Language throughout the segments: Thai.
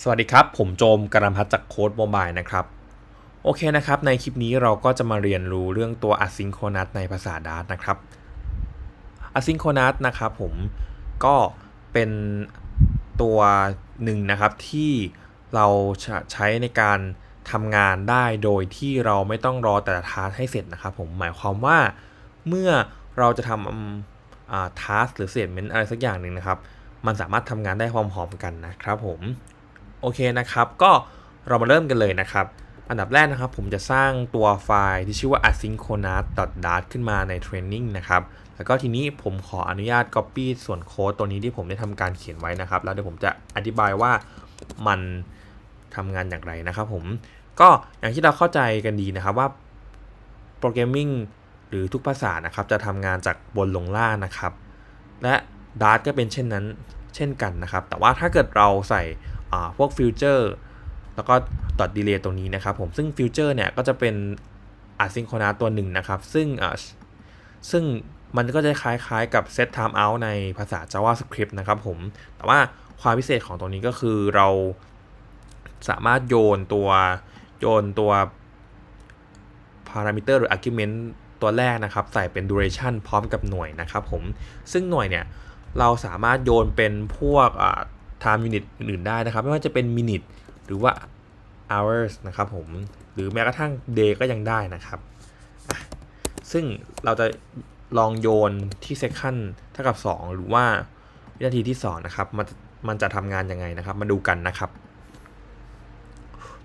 สวัสดีครับ ผมโจมกรัมพัฒน์จากโค้ดโมบายนะครับ โอเคนะครับ ในคลิปนี้เราก็จะมาเรียนรู้เรื่องตัว asynchronous ในภาษา Dart นะครับ asynchronous นะครับผมก็เป็นตัวหนึ่งนะครับที่เราใช้ในการทำงานได้โดยที่เราไม่ต้องรอแต่ละทาสให้เสร็จนะครับผมหมายความว่าเมื่อเราจะทำทาสหรือเสร็จเมนอะไรสักอย่างหนึ่งนะครับ มันสามารถทำงานได้พร้อมๆกันนะครับผม โอเคนะครับ ก็เรามาเริ่มกันเลยนะครับ อันดับแรกนะครับ ผมจะสร้างตัวไฟล์ที่ชื่อว่า asynchronous.dart ขึ้นมาใน training นะครับ แล้วก็ทีนี้ผมขออนุญาต copy ส่วนโค้ดตัวนี้ที่ผมได้ทำการเขียนไว้นะครับ แล้วเดี๋ยวผมจะอธิบายว่ามันทำงานอย่างไรนะครับผม ก็อย่างที่เราเข้าใจกันดีนะครับว่าโปรแกรมมิ่งหรือทุกภาษานะครับจะทำงานจากบนลงล่างนะครับ และ Dart ก็เป็นเช่นนั้นเช่นกันนะครับ แต่ว่าถ้าเกิดเราใส่ พวกฟิวเจอร์แล้วก็ดอทดีเลย์ตรงนี้นะครับผมซึ่งฟิวเจอร์เนี่ยก็จะเป็นอะซิงโครนัสตัวหนึ่งนะครับ ซึ่งซึ่งมันก็จะคล้ายๆกับ set timeout ในภาษา JavaScript นะครับผม แต่ว่าความพิเศษของตรงนี้ก็คือเราสามารถโยนตัวโยนตัว parameter หรือ argument ตัวแรกนะครับ ใส่เป็น duration พร้อมกับหน่วยนะครับผม ซึ่งหน่วยเนี่ย เราสามารถโยนเป็นพวก time unit อื่นๆได้นะครับ ไม่ว่าจะเป็น minute หรือว่า hours นะครับผม หรือแม้กระทั่ง day ก็ยังได้นะครับ ซึ่งเราจะลองโยนที่ second เท่ากับ 2 หรือว่าวินาทีที่ 2 นะครับ มันมันจะทำงานยังไงนะครับ มาดูกันนะครับ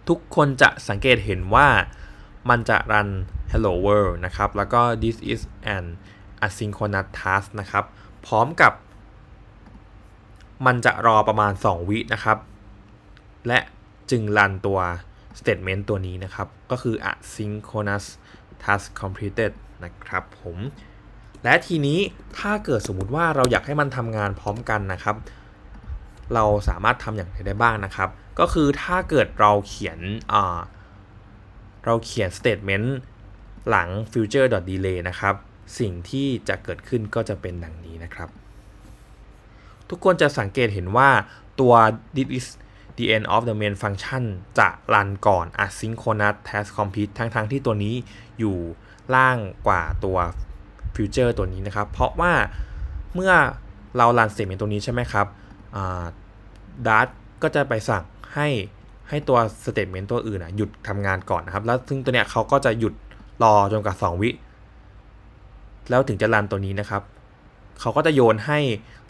ทุกคนจะสังเกตเห็นว่ามันจะรัน hello world นะครับ แล้วก็ this is an asynchronous task นะครับ พร้อมกับ มันจะรอประมาณ 2 วินะครับ และจึงรันตัว statement ตัวนี้นะครับ ก็คือ asynchronous task completed นะครับผม และทีนี้ถ้าเกิดสมมุติว่าเราอยากให้มันทำงานพร้อมกันนะครับ เราสามารถทำอย่างไรได้บ้างนะครับ ก็คือถ้าเกิดเราเขียนเราเขียน statement หลัง future delay นะครับ สิ่งที่จะเกิดขึ้นก็จะเป็นดังนี้นะครับ ทุกคนจะสังเกตเห็นว่าตัว this is the end of the main function จะรันก่อน asynchronous task complete ทั้งๆทที่ตัวนี้อยู่ล่างกว่าตัว future ตัวนี้นะครับ เพราะว่าเมื่อเรารัน statement ตัวนี้ใช่ไหมครับ Dart ก็จะไปสั่งให้ให้ตัว statement ตัวอื่นหยุดทำงานก่อนนะครับ แล้วซึ่งตัวเนี้ยเขาก็จะหยุดรอจนกว่า 2 วิ แล้วถึงจะรันตัวนี้นะครับ เขาก็จะโยนให้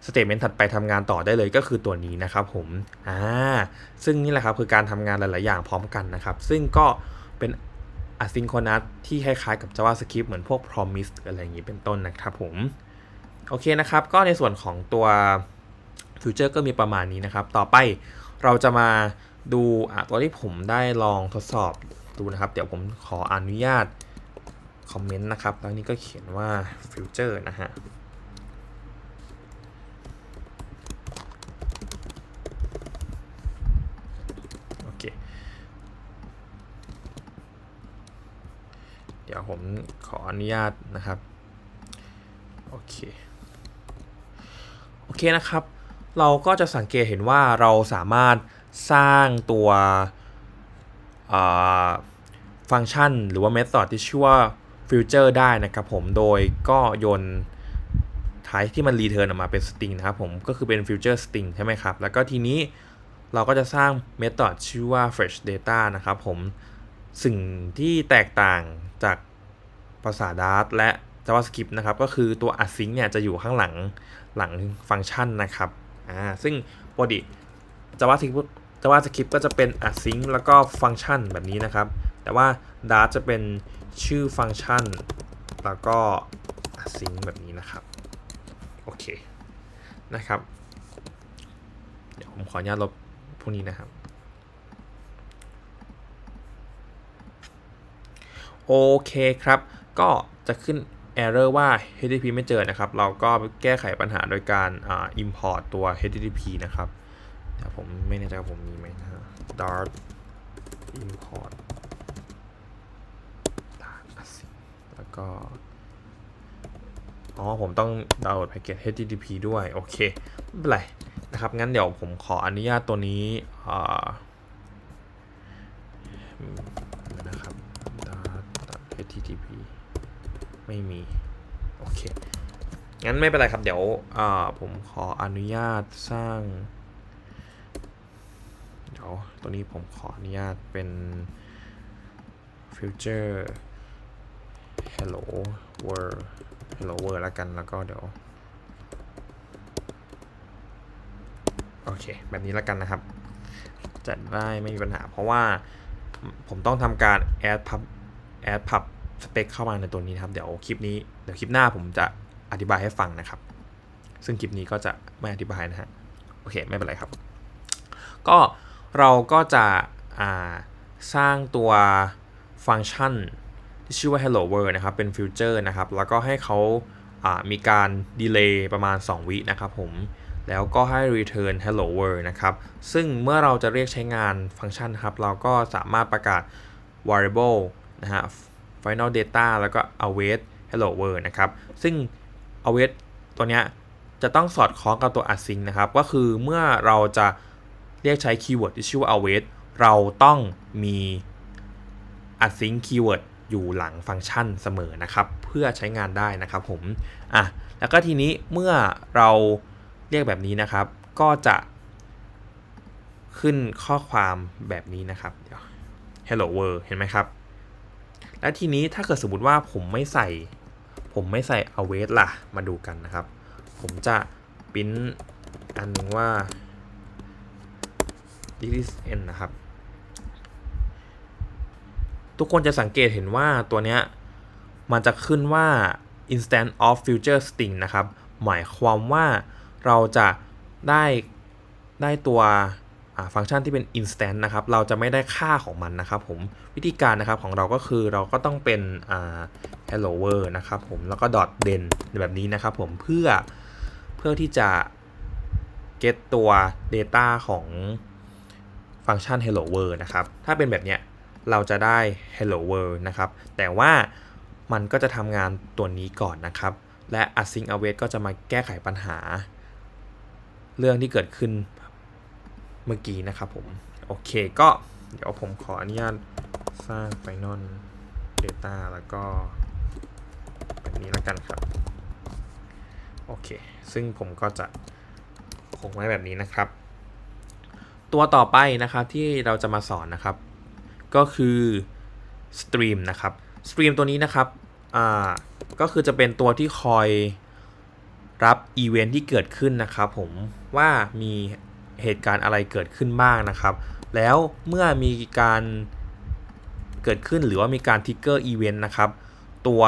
สเตทเมนต์ถัดไปทำงานต่อได้เลยก็คือตัวนี้นะครับผมอ่าซึ่งนี่แหละครับคือการทำงานหลาย ๆ อย่างพร้อมกันนะครับ ซึ่งก็เป็น asynchronous ที่คล้าย ๆ กับ JavaScript เหมือนพวก promise อะไรอย่างนี้เป็นต้นนะครับผม โอเคนะครับ ก็ในส่วนของตัว future ก็มีประมาณนี้นะครับ ต่อไปเราจะมาดูตัวที่ผมได้ลองทดสอบดูนะครับ เดี๋ยวผมขออนุญาตคอมเมนต์นะครับแล้วนี้ก็เขียนว่า future นะฮะเดี๋ยวผมขออนุญาตนะครับ โอเค โอเคนะครับ เราก็จะสังเกตเห็นว่าเราสามารถสร้างตัวฟังก์ชันหรือว่าเมธอดที่ชื่อว่าฟิวเจอร์ได้นะครับผมโดยก็โยนท้ายที่มันรีเทิร์นออกมาเป็นสตริงนะครับผมก็คือเป็นฟิวเจอร์สตริงใช่ไหมครับ แล้วก็ทีนี้เราก็จะสร้างเมธอดชื่อว่า fetch data นะครับผมสิ่งที่แตกต่างจาก ภาษา Dart และ JavaScript นะครับ ก็คือตัว async เนี่ยจะอยู่ข้างหลังหลังฟังก์ชันนะครับอ่าซึ่งปกติ JavaScript JavaScript ก็จะเป็น async แล้วก็ฟังก์ชันแบบนี้นะครับ แต่ว่า Dart จะเป็นชื่อฟังก์ชัน แล้วก็ async แบบนี้นะครับ โอเค นะครับ เดี๋ยวผมขออนุญาตลบพวกนี้นะครับโอเคครับ ก็จะขึ้น error ว่า HTTP ไม่เจอนะครับ เราก็แก้ไขปัญหาโดยการ import ตัว HTTP นะครับแต่ผมไม่แน่ใจว่าผมมีไหมนะ dart import แล้วก็ อ๋อ ผมต้องดาวน์โหลดแพ็กเกจ HTTP ด้วย โอเค ไม่เป็นไร นะครับ งั้นเดี๋ยวผมขออนุญาตตัวนี้นะครับ http ไม่มี โอเค งั้นไม่เป็นไรครับ เดี๋ยวอ่าผมขออนุญาตสร้าง เดี๋ยวตัวนี้ผมขออนุญาตเป็น future hello world hello world แล้วกันแล้วก็เดี๋ยวโอเค แบบนี้แล้วกันนะครับ จะได้ไม่มีปัญหาเพราะว่าผมต้องทำการ add pub add pub spec เข้ามาในตัวนี้นะครับ เดี๋ยวคลิปนี้เดี๋ยวคลิปหน้าผมจะอธิบายให้ฟังนะครับ ซึ่งคลิปนี้ก็จะไม่อธิบายนะฮะโอเคไม่เป็นไรครับ ก็เราก็จะสร้างตัวฟังก์ชันที่ชื่อว่า hello world นะครับ เป็นฟิวเจอร์นะครับ แล้วก็ให้เขาามีการดีเลย์ประมาณ 2 วินะครับผม แล้วก็ให้ return hello world นะครับ ซึ่งเมื่อเราจะเรียกใช้งานฟังก์ชันครับ เราก็สามารถประกาศ variable นะฮะ final data แล้วก็ await hello world นะครับ ซึ่ง await ตัวเนี้ยจะต้องสอดคล้องกับตัว async นะครับ ก็คือเมื่อเราจะเรียกใช้คีย์เวิร์ดที่ชื่อว่า await เราต้องมี async keyword อยู่หลังฟังก์ชันเสมอนะครับ เพื่อใช้งานได้นะครับผมอะแล้วก็ทีนี้เมื่อเราเรียกแบบนี้นะครับ ก็จะขึ้นข้อความแบบนี้นะครับเดี๋ยว hello world เห็นไหมครับ และทีนี้ถ้าเกิดสมมติว่าผมไม่ใส่ ผมไม่ใส่ await ล่ะ มาดูกันนะครับ ผมจะปิ้นอันนึงว่า this is n นะครับ ทุกคนจะสังเกตเห็นว่าตัวเนี้ย มันจะขึ้นว่า instant of future string นะครับ หมายความว่าเราจะได้ได้ตัว ฟังก์ชันที่เป็น instant นะครับ เราจะไม่ได้ค่าของมันนะครับผม วิธีการนะครับของเราก็คือเราก็ต้องเป็น hello world นะครับผม แล้วก็ dot den แบบนี้นะครับผม เพื่อเพื่อที่จะ get ตัว data ของฟังก์ชัน hello world นะครับ ถ้าเป็นแบบเนี้ย เราจะได้ hello world นะครับ แต่ว่ามันก็จะทำงานตัวนี้ก่อนนะครับ และ async await ก็จะมาแก้ไขปัญหา เรื่องที่เกิดขึ้น เมื่อกี้นะครับผม โอเคก็เดี๋ยวผมขออนุญาตสร้าง final data แล้วก็แบบนี้แล้วกันครับ โอเค ซึ่งผมก็จะคงไว้แบบนี้นะครับ ตัวต่อไปนะครับที่เราจะมาสอนนะครับ ก็คือ stream นะครับ stream ตัวนี้นะครับอ่าก็คือจะเป็นตัวที่คอยรับอีเวนท์ที่เกิดขึ้นนะครับผมว่ามี เหตุการณ์อะไรเกิดขึ้นบ้างนะครับ แล้วเมื่อมีการเกิดขึ้นหรือว่ามีการทิกเกอร์อีเวนต์นะครับ ตัว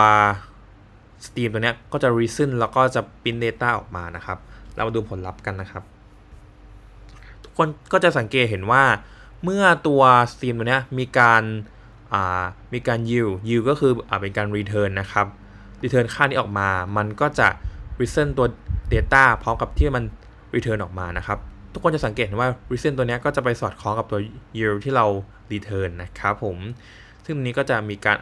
Steam ตัวนี้ก็จะ reason แล้วก็จะปิ้น data ออกมานะครับ เรามาดูผลลัพธ์กันนะครับ ทุกคนก็จะสังเกตเห็นว่า เมื่อตัว Steam ตัวนี้มีการมีการ yield yield ก็คืออเป็นการ return นะครับ return ค่านี้ออกมา มันก็จะ reason ตัว data พร้อมกับที่มัน return ออกมานะครับ ทุกคนจะสังเกตเห็นว่า reason ตัวนี้ก็จะไปสอดคล้องกับตัว yield ที่เรา return นะครับผม ซึ่งนี้ก็จะมีการ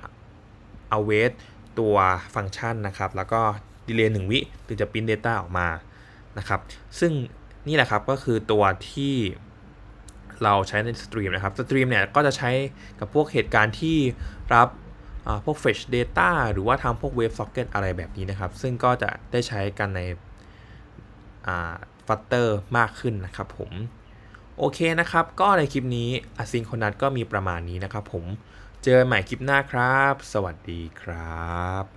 await ตัวฟังก์ชันนะครับ แล้วก็ delay 1 วิถึงจะ print data ออกมานะครับ ซึ่งนี่แหละครับก็คือตัวที่เราใช้ในสตรีมนะครับสตรีมเนี่ยก็จะใช้กับพวกเหตุการณ์ที่รับพวก fetch data หรือว่าทำพวก web socket อะไรแบบนี้นะครับ ซึ่งก็จะได้ใช้กันใน ฟัตเตอร์มากขึ้นนะครับผมโอเคนะครับ ก็ในคลิปนี้อซิงโครนัสก็มีประมาณนี้นะครับผม เจอกันใหม่คลิปหน้าครับ สวัสดีครับ